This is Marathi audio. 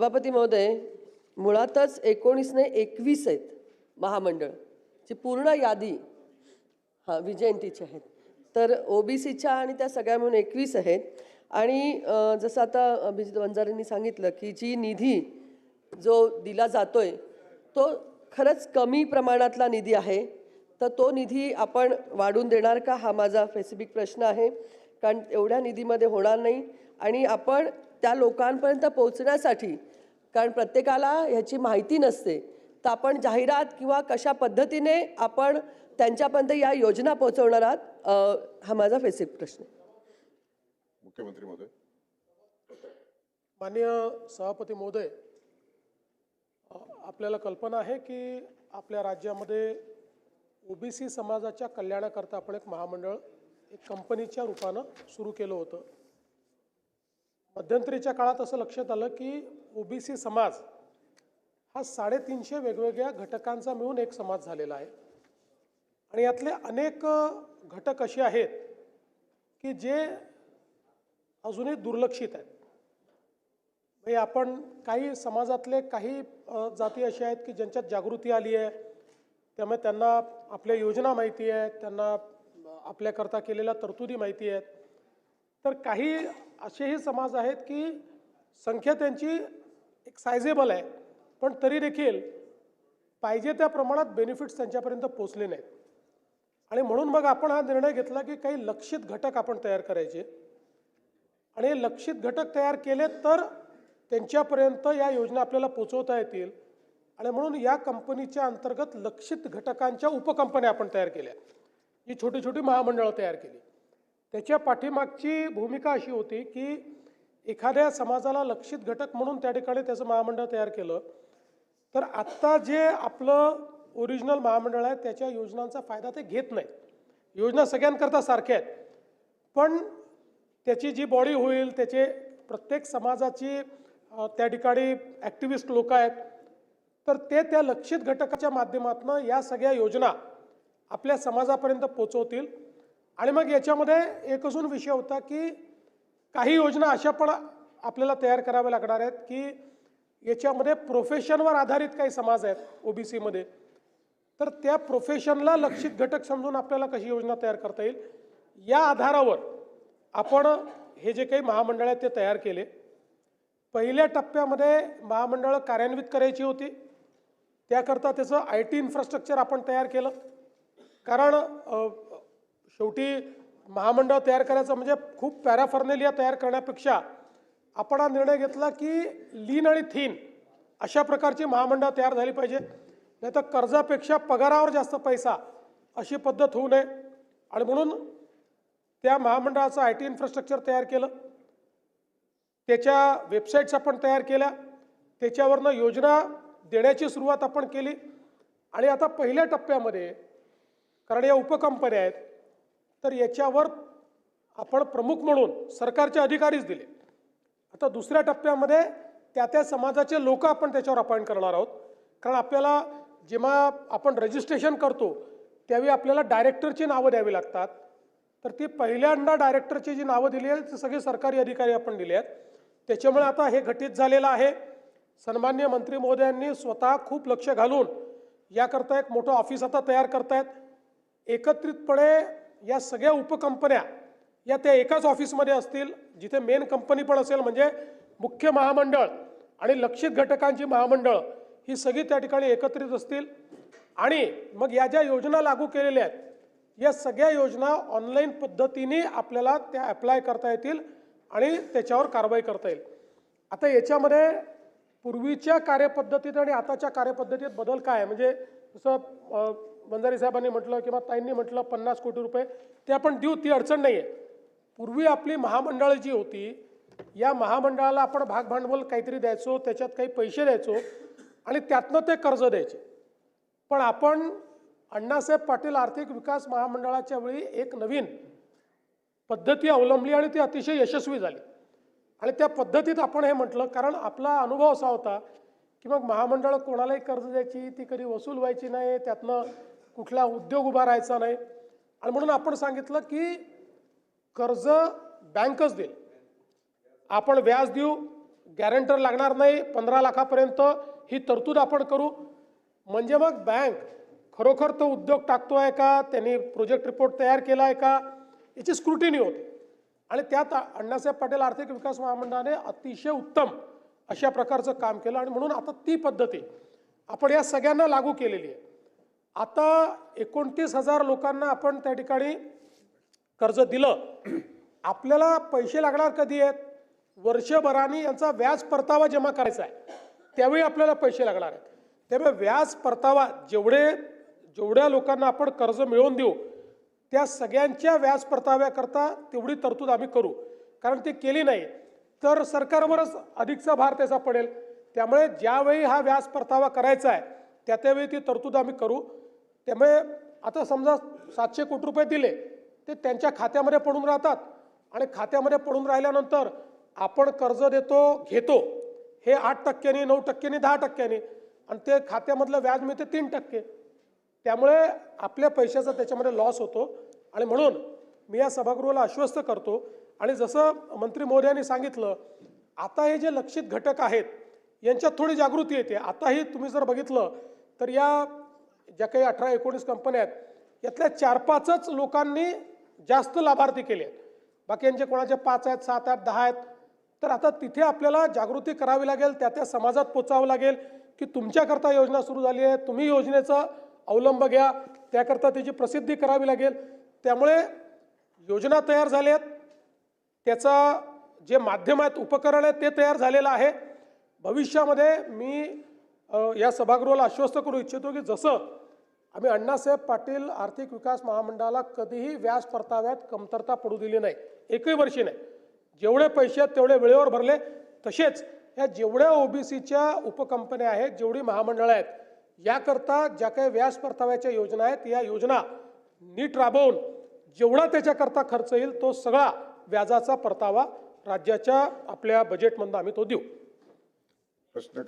सभापती महोदय मुळातच एकोणीसने एकवीस आहेत महामंडळ. ची पूर्ण यादी हां विजयंतीची आहेत तर ओबीसीच्या आणि त्या सगळ्या मिळून एकवीस आहेत. आणि जसं आता अभिजित वंजारेंनी सांगितलं की जी निधी जो दिला जातोय तो खरंच कमी प्रमाणातला निधी आहे. तर तो निधी आपण वाढून देणार का? हा माझा स्पेसिफिक प्रश्न आहे. कारण एवढ्या निधीमध्ये होणार नाही. आणि आपण त्या लोकांपर्यंत पोहोचण्यासाठी कारण प्रत्येकाला ह्याची माहिती नसते. तर आपण जाहिरात किंवा कशा पद्धतीने आपण त्यांच्यापर्यंत या योजना पोहोचवणार आहात अ, हा माझा स्पेसिफिक प्रश्न आहे. मुख्यमंत्री महोदय. माननीय सभापती महोदय आपल्याला कल्पना आहे की आपल्या राज्यामध्ये ओबीसी समाजाच्या कल्याणाकरता आपण एक महामंडळ एक कंपनीच्या रूपानं सुरू केलं होतं. मध्यंतरीच्या काळात असं लक्षात आलं की ओबीसी समाज हा साडेतीनशे वेगवेगळ्या घटकांचा मिळून एक समाज झालेला आहे. आणि यातले अनेक घटक असे आहेत की जे अजूनही दुर्लक्षित आहेत. म्हणजे आपण काही समाजातले काही जाती अशा आहेत की ज्यांच्यात जागृती आली आहे त्यामुळे त्यांना आपल्या योजना माहिती आहेत त्यांना आपल्याकरता केलेल्या तरतुदी माहिती आहेत. तर काही असेही समाज आहेत की संख्या त्यांची एक सायझेबल आहे. पण तरी देखील पाहिजे त्या प्रमाणात बेनिफिट्स त्यांच्यापर्यंत पोचले नाहीत. आणि म्हणून मग आपण हा निर्णय घेतला की काही लक्षित घटक आपण तयार करायचे. आणि हे लक्षित घटक तयार केले तर त्यांच्यापर्यंत या योजना आपल्याला पोचवता येतील. आणि म्हणून या कंपनीच्या अंतर्गत लक्षित घटकांच्या उपकंपन्या आपण तयार केल्या. ही छोटी छोटी महामंडळं तयार केली. त्याच्या पाठीमागची भूमिका अशी होती की एखाद्या समाजाला लक्षित घटक म्हणून त्या ठिकाणी त्याचं महामंडळ तयार केलं. तर आत्ता जे आपलं ओरिजिनल महामंडळ आहे त्याच्या योजनांचा फायदा ते घेत नाही योजना सगळ्यांकरता सारख्या आहेत. पण त्याची जी बॉडी होईल त्याचे प्रत्येक समाजाची त्या ठिकाणी ॲक्टिव्हिस्ट लोक आहेत तर ते त्या लक्षित घटकाच्या माध्यमातून या सगळ्या योजना आपल्या समाजापर्यंत पोचवतील. आणि मग याच्यामध्ये एक अजून विषय होता की काही योजना अशा पण आपल्याला तयार कराव्या लागणार आहेत की याच्यामध्ये प्रोफेशनवर आधारित काही समाज आहेत ओबीसीमध्ये तर त्या प्रोफेशनला लक्षित घटक समजून आपल्याला कशी योजना तयार करता येईल? या आधारावर आपण हे जे काही महामंडळ आहेत ते तयार केले. पहिल्या टप्प्यामध्ये महामंडळं कार्यान्वित करायची होती. त्याकरता त्याचं आय टी इन्फ्रास्ट्रक्चर आपण तयार केलं. कारण शेवटी महामंडळ तयार करायचं म्हणजे खूप पॅराफर्नेलिया तयार करण्यापेक्षा आपण हा निर्णय घेतला की लीन आणि थीन अशा प्रकारची महामंडळ तयार झाली पाहिजे. नाही तर कर्जापेक्षा पगारावर जास्त पैसा अशी पद्धत होऊ नये. आणि म्हणून त्या महामंडळाचं आय टी इन्फ्रास्ट्रक्चर तयार केलं. त्याच्या वेबसाईट्स आपण तयार केल्या. त्याच्यावरनं योजना देण्याची सुरुवात आपण केली. आणि आता पहिल्या टप्प्यामध्ये कारण या उपकंपन्या आहेत तर याच्यावर आपण प्रमुख म्हणून सरकारचे अधिकारीच दिले. आता दुसऱ्या टप्प्यामध्ये त्या त्या समाजाचे लोक आपण त्याच्यावर अपॉइंट करणार आहोत. कारण आपल्याला जेव्हा आपण रजिस्ट्रेशन करतो त्यावेळी आपल्याला डायरेक्टरची नावं द्यावी लागतात. तर ती पहिल्यांदा डायरेक्टरची जी नावं दिली आहेत ते सगळे सरकारी अधिकारी आपण दिले आहेत. त्याच्यामुळे आता हे घटित झालेलं आहे. सन्मान्य मंत्री महोदयांनी स्वतः खूप लक्ष घालून याकरता एक मोठं ऑफिस आता तयार करतायत. एकत्रितपणे या सगळ्या उपकंपन्या या त्या एकाच ऑफिसमध्ये असतील जिथे मेन कंपनी पण असेल म्हणजे मुख्य महामंडळ आणि लक्षित घटकांची महामंडळ ही सगळी त्या ठिकाणी एकत्रित असतील. आणि मग या ज्या योजना लागू केलेल्या आहेत या सगळ्या योजना ऑनलाईन पद्धतीने आपल्याला त्या अप्लाय करता येतील आणि त्याच्यावर कारवाई करता येईल. आता याच्यामध्ये पूर्वीच्या कार्यपद्धतीत आणि आताच्या कार्यपद्धतीत बदल काय आहे? म्हणजे जसं बंजारी साहेबांनी म्हटलं किंवा ताईंनी म्हटलं पन्नास कोटी रुपये ते आपण देऊ ती अडचण नाही आहे पूर्वी आपली महामंडळं जी होती या महामंडळाला आपण भागभांडवल काहीतरी द्यायचो त्याच्यात काही पैसे द्यायचो आणि त्यातनं ते कर्ज द्यायचे. पण आपण अण्णासाहेब पाटील आर्थिक विकास महामंडळाच्या वेळी एक नवीन पद्धती अवलंबली आणि ती अतिशय यशस्वी झाली. आणि त्या पद्धतीत आपण हे म्हटलं कारण आपला अनुभव असा होता की मग महामंडळ कोणालाही कर्ज द्यायची ती कधी वसूल व्हायची नाही त्यातनं कुठला उद्योग उभा राहायचा नाही. आणि म्हणून आपण सांगितलं की कर्ज बँकच देईल. आपण व्याज देऊ गॅरंटर लागणार नाही पंधरा लाखापर्यंत ही तरतूद आपण करू. म्हणजे मग बँक खरोखर तो उद्योग टाकतो आहे का त्यांनी प्रोजेक्ट रिपोर्ट तयार केला आहे का याची स्क्रुटिनी होते. आणि त्यात अण्णासाहेब पाटील आर्थिक विकास महामंडळाने अतिशय उत्तम अशा प्रकारचं काम केलं आणि म्हणून आता ती पद्धती आपण या सगळ्यांना लागू केलेली आहे. आता एकोणतीस हजार लोकांना आपण त्या ठिकाणी कर्ज दिलं. आपल्याला पैसे लागणार कधी आहेत? वर्षभराने यांचा व्याज परतावा जमा करायचा आहे. त्यावेळी आपल्याला पैसे लागणार आहेत. त्यामुळे व्याज परतावा जेवढे जेवढ्या लोकांना आपण कर्ज मिळवून देऊ त्या सगळ्यांच्या व्याज परताव्याकरता तेवढी तरतूद आम्ही करू. कारण ती केली नाही. तर सरकारवरच अधिकचा भार त्याचा पडेल. त्यामुळे ज्यावेळी हा व्याज परतावा करायचा आहे त्या त्यावेळी ती तरतूद आम्ही करू. त्यामुळे आता समजा सातशे कोटी रुपये दिले ते त्यांच्या खात्यामध्ये पडून राहतात. आणि खात्यामध्ये पडून राहिल्यानंतर आपण कर्ज देतो घेतो. हे आठ टक्क्यांनी नऊ टक्क्यांनी दहा टक्क्यांनी. आणि ते खात्यामधलं व्याज मिळते तीन टक्के. त्यामुळे आपल्या पैशाचा त्याच्यामध्ये लॉस होतो. आणि म्हणून मी या सभागृहाला आश्वस्त करतो आणि जसं मंत्री महोदयांनी सांगितलं आता हे जे लक्षित घटक आहेत यांच्यात थोडी जागृती येते. आताही तुम्ही जर बघितलं तर या ज्या काही अठरा एकोणीस कंपन्या आहेत यातल्या चार पाचच लोकांनी जास्त लाभार्थी केले आहेत. बाकी यांचे कोणाचे पाच आहेत सात आहेत दहा आहेत तर आता तिथे आपल्याला जागृती करावी लागेल त्या त्या समाजात पोचावं लागेल की तुमच्याकरता योजना सुरू झाली आहे तुम्ही योजनेचा अवलंब घ्या त्याकरता त्याची प्रसिद्धी करावी लागेल. त्यामुळे योजना तयार झाल्या आहेत त्याचा जे माध्यम आहेत उपकरण आहे ते तयार झालेलं आहे. भविष्यामध्ये मी या सभागृहाला आश्वस्त करू इच्छितो की जसं आम्ही अण्णासाहेब पाटील आर्थिक विकास महामंडळाला कधीही व्याज परताव्यात कमतरता पडू दिली नाही. एकही वर्षी नाही. जेवढे पैसे आहेत तेवढे वेळेवर भरले. तसेच ह्या जेवढ्या ओबीसीच्या उपकंपन्या आहेत जेवढी महामंडळं आहेत याकरता ज्या काही व्याज परताव्याच्या योजना आहेत या योजना नीट राबवून जेवढा त्याच्याकरता खर्च येईल तो सगळा व्याजाचा परतावा राज्याच्या आपल्या बजेटमधून आम्ही तो देऊ. प्रश्न